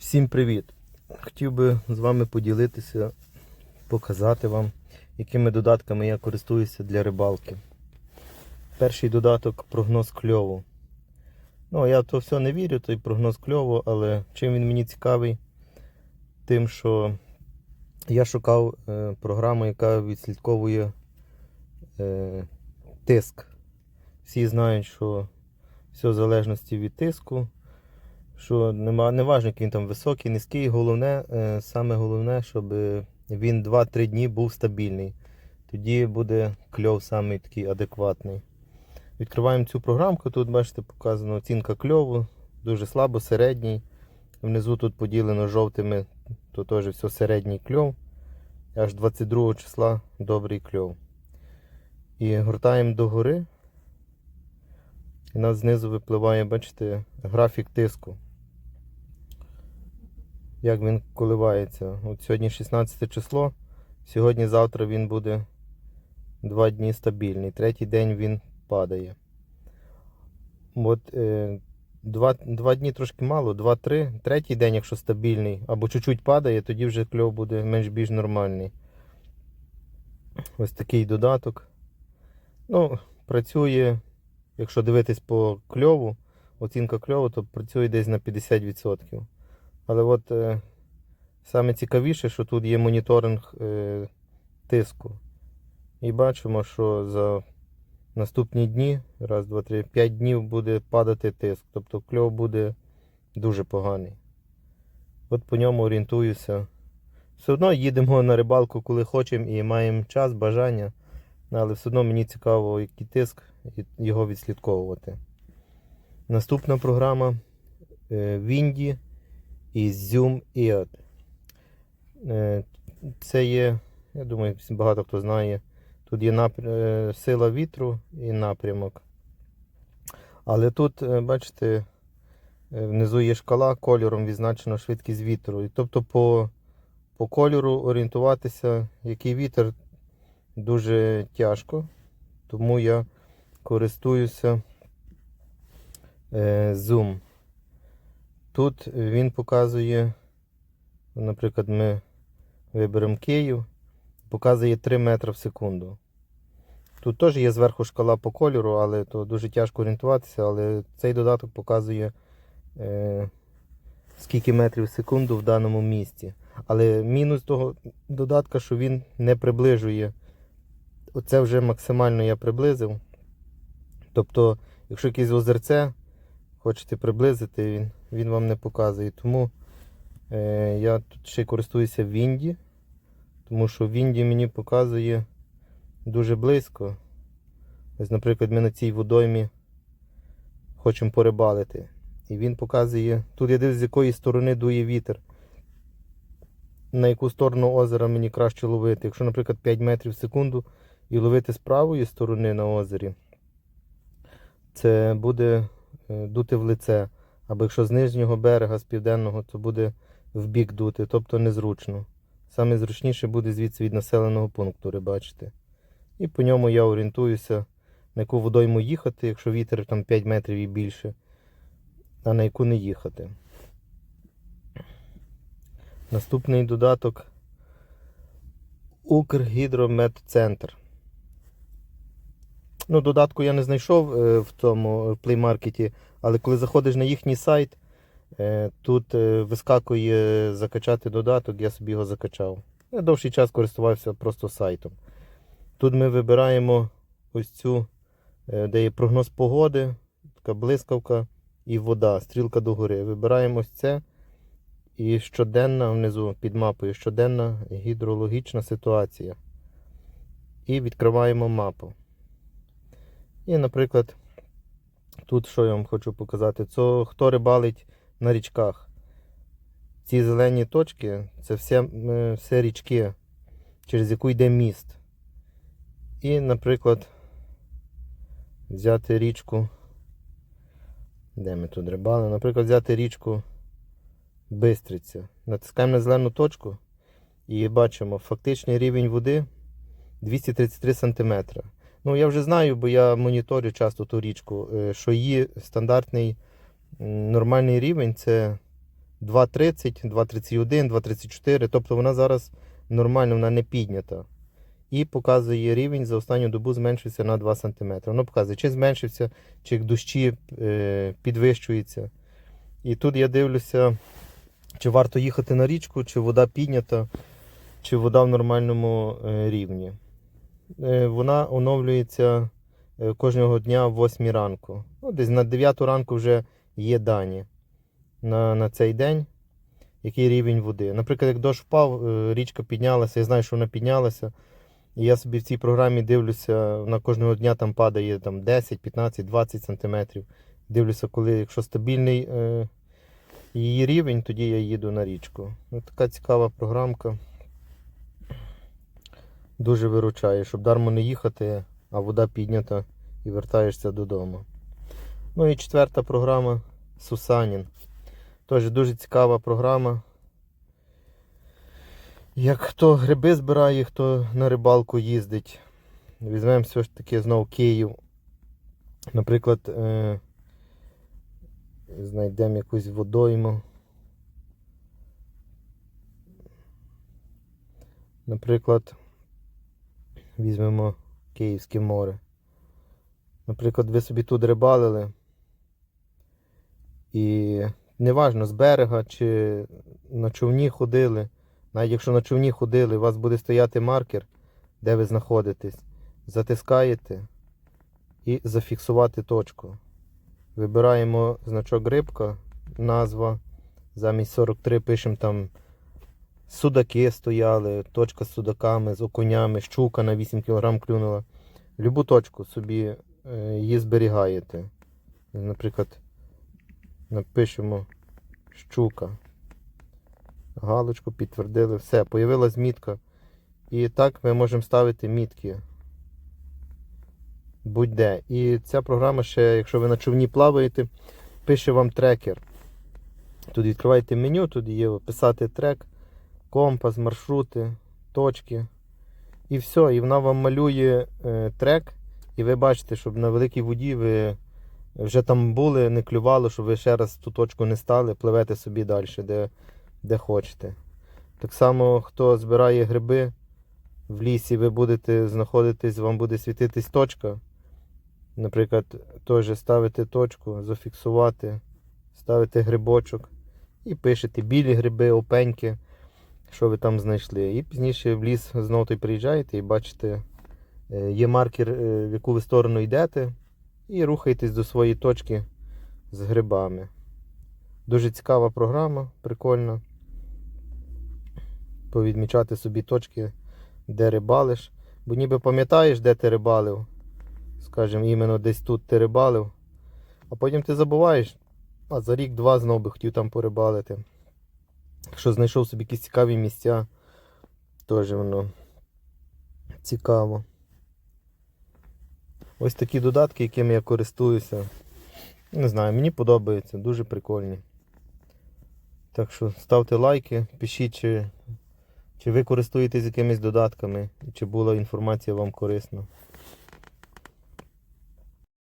Всім привіт! Хотів би з вами поділитися, показати вам, якими додатками я користуюся для рибалки. Перший додаток прогноз кльову. Ну, я то все не вірю, той прогноз кльову, але чим він мені цікавий? Тим, що я шукав е, програму, яка відслідковує е, тиск. Всі знають, що все в залежності від тиску що нема, не важно, який він там високий, низький. Головне, е, саме головне, щоб він 2-3 дні був стабільний. Тоді буде кльов самий такий адекватний. Відкриваємо цю програмку. Тут, бачите, показано оцінка кльову, дуже слабо, середній. Внизу тут поділено жовтими, то теж все середній кльов. Аж 22 числа добрий кльов. І гортаємо догори. І нас знизу випливає, бачите, графік тиску. Як він коливається. От сьогодні 16 число. Сьогодні-завтра він буде 2 дні стабільний. Третій день він падає. От е, два, два дні трошки мало, 2-3. Третій день, якщо стабільний, або чуть-чуть падає, тоді вже кльов буде менш-більш нормальний. Ось такий додаток. Ну, працює якщо дивитись по кльову, оцінка кльову, то працює десь на 50%. Але от е, саме цікавіше, що тут є моніторинг е, тиску. І бачимо, що за наступні дні, раз, два, три, п'ять днів буде падати тиск. Тобто кльов буде дуже поганий. От по ньому орієнтуюся. Все одно їдемо на рибалку, коли хочемо і маємо час, бажання. Але все одно мені цікаво, який тиск і його відслідковувати. Наступна програма е, Windy і Zoom. Е, Це є, я думаю, багато хто знає. Тут є напр... е, сила вітру і напрямок. Але тут, е, бачите, внизу є шкала, кольором відзначено швидкість вітру. Тобто по, по кольору орієнтуватися, який вітер дуже тяжко. Тому я користуюся е. Тут він показує, наприклад, ми виберемо Київ, показує 3 метри в секунду. Тут теж є зверху шкала по кольору, але то дуже тяжко орієнтуватися, але цей додаток показує е, скільки метрів в секунду в даному місці. Але мінус того додатка, що він не приближує. Оце вже максимально я приблизив. Тобто, якщо якесь озерце хочете приблизити, він він вам не показує. Тому е, я тут ще користуюся Вінді, тому що Вінді мені показує дуже близько. Ось, наприклад, ми на цій водоймі хочемо порибалити. І він показує, тут я дивлюсь, з якої сторони дує вітер. На яку сторону озера мені краще ловити. Якщо, наприклад, 5 метрів в секунду і ловити з правої сторони на озері, це буде дути в лице. Або якщо з нижнього берега, з південного, то буде в бік дути, тобто незручно. Саме зручніше буде звідси від населеного пункту рибачити. І по ньому я орієнтуюся, на яку водойму їхати, якщо вітер там 5 метрів і більше, а на яку не їхати. Наступний додаток Укргідрометцентр. Ну, додатку я не знайшов е, в тому плеймаркеті, але коли заходиш на їхній сайт, е, тут е, вискакує закачати додаток, я собі його закачав. Я довший час користувався просто сайтом. Тут ми вибираємо ось цю, де є прогноз погоди, така блискавка і вода, стрілка догори. Вибираємо ось це. І щоденна внизу під мапою щоденна гідрологічна ситуація. І відкриваємо мапу. І, наприклад, тут що я вам хочу показати, це хто рибалить на річках. Ці зелені точки це все, все річки, через яку йде міст. І, наприклад, взяти річку. Де ми тут рибали? Наприклад, взяти річку Бистриця. Натискаємо на зелену точку і бачимо фактичний рівень води 233 см. Ну, я вже знаю, бо я моніторю часто ту річку, е, що її стандартний нормальний рівень це 2,30, 2,31, 2,34. Тобто вона зараз нормально, вона не піднята. І показує рівень за останню добу зменшився на 2 см. Воно показує, чи зменшився, чи дощі е, підвищуються. І тут я дивлюся, чи варто їхати на річку, чи вода піднята, чи вода в нормальному е, рівні. Е, вона оновлюється е, кожного дня в 8 ранку. Ну, десь на 9 ранку вже є дані на, на цей день, який рівень води. Наприклад, як дощ впав, е, річка піднялася, я знаю, що вона піднялася. І я собі в цій програмі дивлюся, на кожного дня там падає там, 10, 15, 20 сантиметрів. Дивлюся, коли, якщо стабільний е, її рівень, тоді я їду на річку. Ну, така цікава програмка. Дуже виручає, щоб дармо не їхати, а вода піднята і вертаєшся додому. Ну і четверта програма Сусанін. Теж дуже цікава програма. Як хто гриби збирає, хто на рибалку їздить. Візьмемо все ж таки знову Київ. Наприклад, е, знайдемо якусь водойму. Наприклад, візьмемо Київське море. Наприклад, ви собі тут рибалили. І неважно з берега чи на човні ходили. Навіть якщо на човні ходили, у вас буде стояти маркер, де ви знаходитесь. Затискаєте і зафіксувати точку. Вибираємо значок рибка, назва. Замість 43 пишемо там судаки стояли, точка з судаками, з окунями, щука на 8 кг клюнула. Любу точку собі е, її зберігаєте. Наприклад, напишемо щука. Галочку підтвердили, все, появилась мітка. І так ми можемо ставити мітки. Будь-де. І ця програма ще, якщо ви на човні плаваєте, пише вам трекер. Тут відкриваєте меню, тут є писати трек, компас, маршрути, точки. І все. І вона вам малює е, трек. І ви бачите, щоб на великій воді ви вже там були, не клювало, щоб ви ще раз ту точку не стали, пливете собі далі, де, де хочете. Так само, хто збирає гриби в лісі, ви будете знаходитись, вам буде світитись точка. Наприклад, теж ставите точку, зафіксувати, ставите грибочок і пишете білі гриби, опеньки, що ви там знайшли. І пізніше в ліс знову приїжджаєте і бачите, е, є маркер, е, в яку ви сторону йдете, і рухаєтесь до своєї точки з грибами. Дуже цікава програма, прикольна. Повідмічати собі точки, де рибалиш. Бо ніби пам'ятаєш, де ти рибалив. Скажімо, іменно десь тут ти рибалив. А потім ти забуваєш, а за рік-два знов би хотів там порибалити. Якщо знайшов собі якісь цікаві місця, теж воно цікаво. Ось такі додатки, якими я користуюся. Не знаю, мені подобаються, дуже прикольні. Так що ставте лайки, пишіть, чи, чи ви користуєтесь якимись додатками, чи була інформація вам корисна.